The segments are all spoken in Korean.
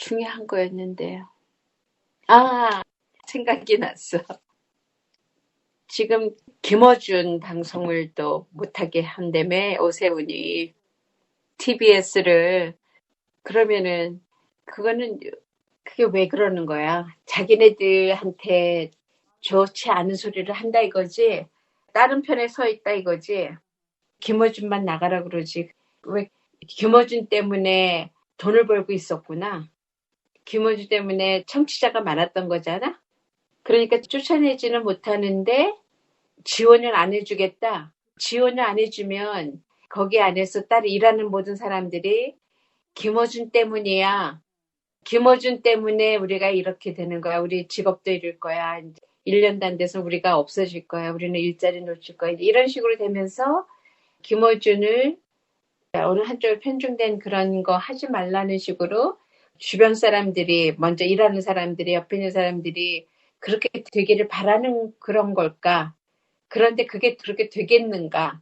중요한 거였는데요. 아, 생각이 났어. 지금 김어준 방송을 또 못하게 한다며 오세훈이 TBS를 그러면은 그거는 그게 왜 그러는 거야? 자기네들한테 좋지 않은 소리를 한다 이거지. 다른 편에 서 있다 이거지. 김어준만 나가라 그러지. 왜 김어준 때문에 돈을 벌고 있었구나. 김어준 때문에 청취자가 많았던 거잖아. 그러니까 쫓아내지는 못하는데 지원을 안 해주겠다. 지원을 안 해주면 거기 안에서 따로 일하는 모든 사람들이 김어준 때문이야. 김어준 때문에 우리가 이렇게 되는 거야. 우리 직업도 잃을 거야. 1년도 안 돼서 우리가 없어질 거야. 우리는 일자리 놓칠 거야. 이런 식으로 되면서 김어준을 어느 한쪽에 편중된 그런 거 하지 말라는 식으로 주변 사람들이 먼저 일하는 사람들이 옆에 있는 사람들이 그렇게 되기를 바라는 그런 걸까? 그런데 그게 그렇게 되겠는가?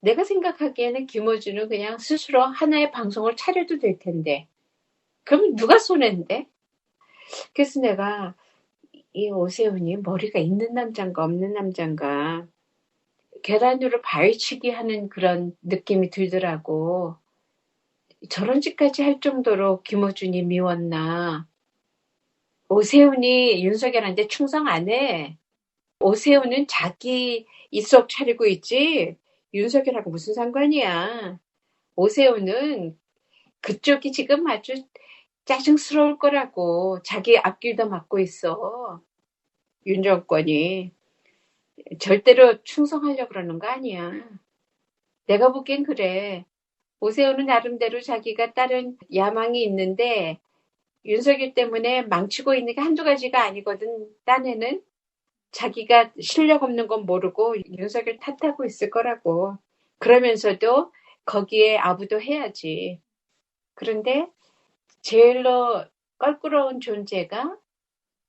내가 생각하기에는 김어준은 그냥 스스로 하나의 방송을 차려도 될 텐데. 그럼 누가 손해인데? 그래서 내가 이 오세훈이 머리가 있는 남자인가 없는 남자인가 계란으로 발치기 하는 그런 느낌이 들더라고. 저런 짓까지 할 정도로 김어준이 미웠나. 오세훈이 윤석열한테 충성 안 해. 오세훈은 자기 입속 차리고 있지. 윤석열하고 무슨 상관이야. 오세훈은 그쪽이 지금 아주 짜증스러울 거라고 자기 앞길도 막고 있어. 윤 정권이. 절대로 충성하려고 그러는 거 아니야. 내가 보기엔 그래. 오세훈은 나름대로 자기가 다른 야망이 있는데 윤석열 때문에 망치고 있는 게 한두 가지가 아니거든. 딴에는 자기가 실력 없는 건 모르고 윤석열 탓하고 있을 거라고. 그러면서도 거기에 아부도 해야지. 그런데 제일로 껄끄러운 존재가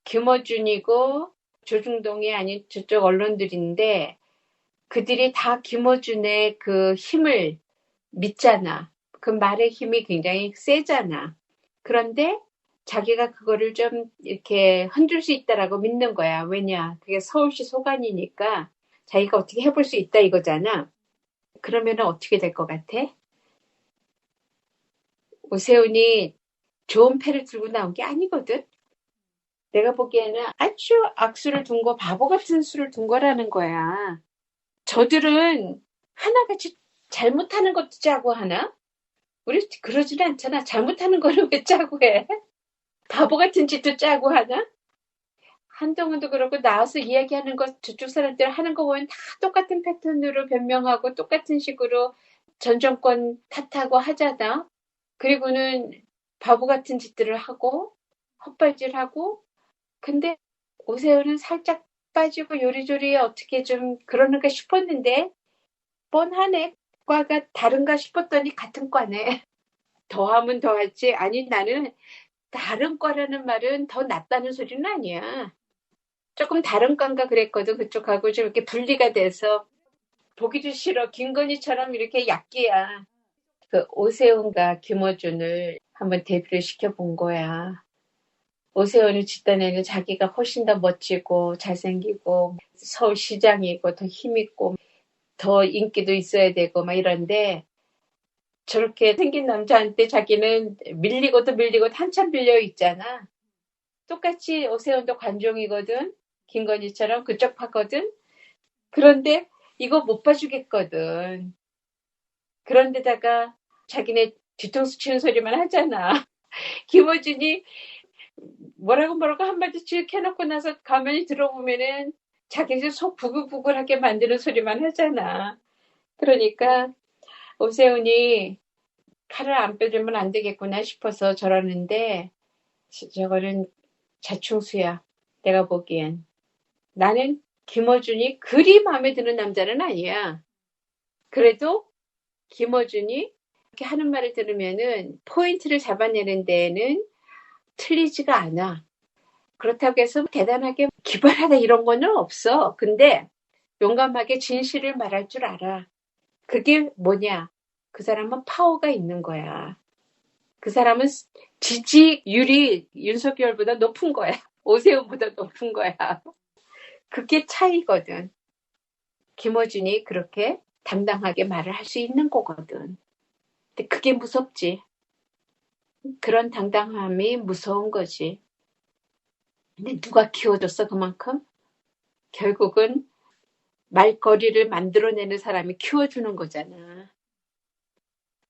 김어준이고 조중동이 아닌 저쪽 언론들인데 그들이 다 김어준의 그 힘을 믿잖아. 그 말의 힘이 굉장히 세잖아. 그런데 자기가 그거를 좀 이렇게 흔들 수 있다라고 믿는 거야. 왜냐? 그게 서울시 소관이니까 자기가 어떻게 해볼 수 있다 이거잖아. 그러면 어떻게 될 것 같아? 오세훈이 좋은 패를 들고 나온 게 아니거든. 내가 보기에는 아주 악수를 둔 거, 바보 같은 수를 둔 거라는 거야. 저들은 하나같이 잘못하는 것도 짜고 하나? 우리 그러지는 않잖아. 잘못하는 거를 왜 짜고 해? 바보 같은 짓도 짜고 하나? 한동훈도 그렇고 나와서 이야기하는 것 저쪽 사람들 하는 거 보면 다 똑같은 패턴으로 변명하고 똑같은 식으로 전 정권 탓하고 하잖아. 그리고는 바보 같은 짓들을 하고 헛발질하고 근데 오세훈은 살짝 빠지고 요리조리 어떻게 좀 그러는가 싶었는데 뻔하네 과가 다른가 싶었더니 같은 과네. 더하면 더하지 아니 나는 다른 과라는 말은 더 낫다는 소리는 아니야. 조금 다른 과인가 그랬거든 그쪽하고. 좀 이렇게 분리가 돼서. 보기도 싫어. 김건희처럼 이렇게 약기야. 그 오세훈과 김어준을 한번 데뷔를 시켜본 거야. 오세훈이 집단에는 자기가 훨씬 더 멋지고 잘생기고 서울시장이고 더 힘있고 더 인기도 있어야 되고 막 이런데 저렇게 생긴 남자한테 자기는 밀리고도 밀리고 한참 밀려 있잖아. 똑같이 오세훈도 관종이거든. 김건희처럼 그쪽 파거든. 그런데 이거 못 봐주겠거든. 그런데다가 자기네 뒤통수 치는 소리만 하잖아. 김호준이 뭐라고 뭐라고 한마디 쭉 해놓고 나서 가만히 들어보면은 자기들 속 부글부글하게 만드는 소리만 하잖아. 그러니까 오세훈이 칼을 안 빼주면 안 되겠구나 싶어서 저러는데 저거는 자충수야. 내가 보기엔. 나는 김어준이 그리 마음에 드는 남자는 아니야. 그래도 김어준이 이렇게 하는 말을 들으면은 포인트를 잡아내는 데에는 틀리지가 않아. 그렇다고 해서 대단하게 기발하다 이런 거는 없어. 근데 용감하게 진실을 말할 줄 알아. 그게 뭐냐? 그 사람은 파워가 있는 거야. 그 사람은 지지율이 윤석열보다 높은 거야. 오세훈보다 높은 거야. 그게 차이거든. 김어준이 그렇게 당당하게 말을 할 수 있는 거거든. 근데 그게 무섭지. 그런 당당함이 무서운 거지. 근데 누가 키워줬어, 그만큼? 결국은 말거리를 만들어내는 사람이 키워주는 거잖아.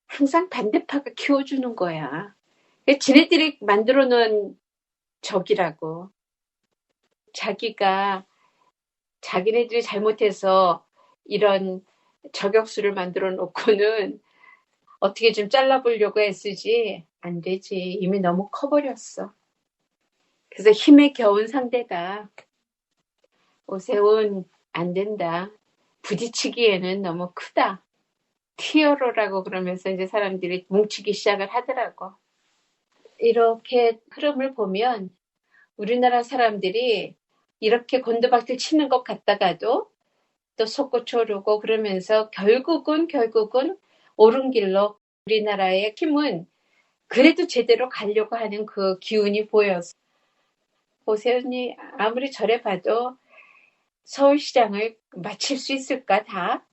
항상 반대파가 키워주는 거야. 지네들이 만들어 놓은 적이라고. 자기가 자기네들이 잘못해서 이런 저격수를 만들어 놓고는 어떻게 좀 잘라보려고 했으지 안 되지. 이미 너무 커버렸어. 그래서 힘에 겨운 상대다. 오세훈 안 된다. 부딪히기에는 너무 크다. 티어로라고 그러면서 이제 사람들이 뭉치기 시작을 하더라고. 이렇게 흐름을 보면 우리나라 사람들이 이렇게 곤두박질 치는 것 같다가도 또 솟구쳐오르고 그러면서 결국은 결국은 옳은 길로 우리나라의 힘은 그래도 제대로 가려고 하는 그 기운이 보여서 오세훈이 아무리 저래 봐도 서울시장을 마칠 수 있을까 다?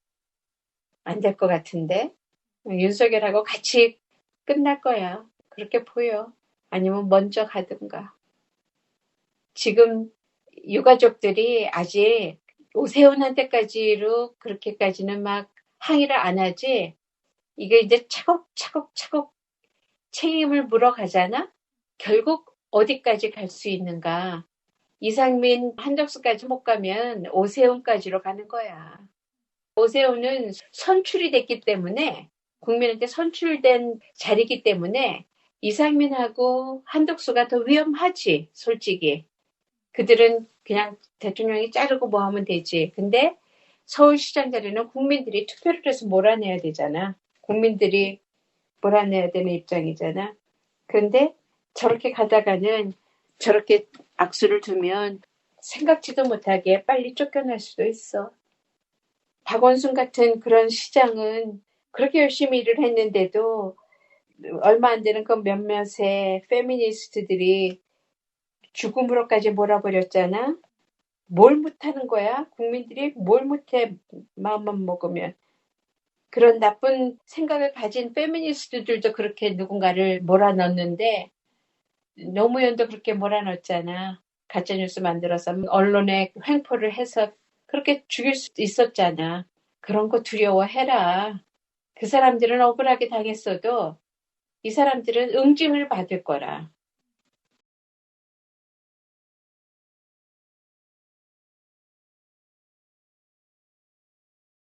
안 될 것 같은데 윤석열하고 같이 끝날 거야. 그렇게 보여. 아니면 먼저 가든가. 지금 유가족들이 아직 오세훈한테까지로 그렇게까지는 막 항의를 안 하지. 이게 이제 차곡차곡차곡 책임을 물어가잖아. 결국 어디까지 갈 수 있는가. 이상민 한덕수까지 못 가면 오세훈까지로 가는 거야. 오세훈은 선출이 됐기 때문에 국민한테 선출된 자리이기 때문에 이상민하고 한덕수가 더 위험하지, 솔직히. 그들은 그냥 대통령이 자르고 뭐 하면 되지. 근데 서울시장 자리는 국민들이 투표를 해서 몰아내야 되잖아. 국민들이 몰아내야 되는 입장이잖아. 그런데 저렇게 가다가는 저렇게 악수를 두면 생각지도 못하게 빨리 쫓겨날 수도 있어. 박원순 같은 그런 시장은 그렇게 열심히 일을 했는데도 얼마 안 되는 그 몇몇의 페미니스트들이 죽음으로까지 몰아버렸잖아. 뭘 못하는 거야? 국민들이 뭘 못해 마음만 먹으면. 그런 나쁜 생각을 가진 페미니스트들도 그렇게 누군가를 몰아넣는데 노무현도 그렇게 몰아넣었잖아. 가짜뉴스 만들어서 언론에 횡포를 해서 그렇게 죽일 수 있었잖아. 그런 거 두려워해라. 그 사람들은 억울하게 당했어도 이 사람들은 응징을 받을 거라.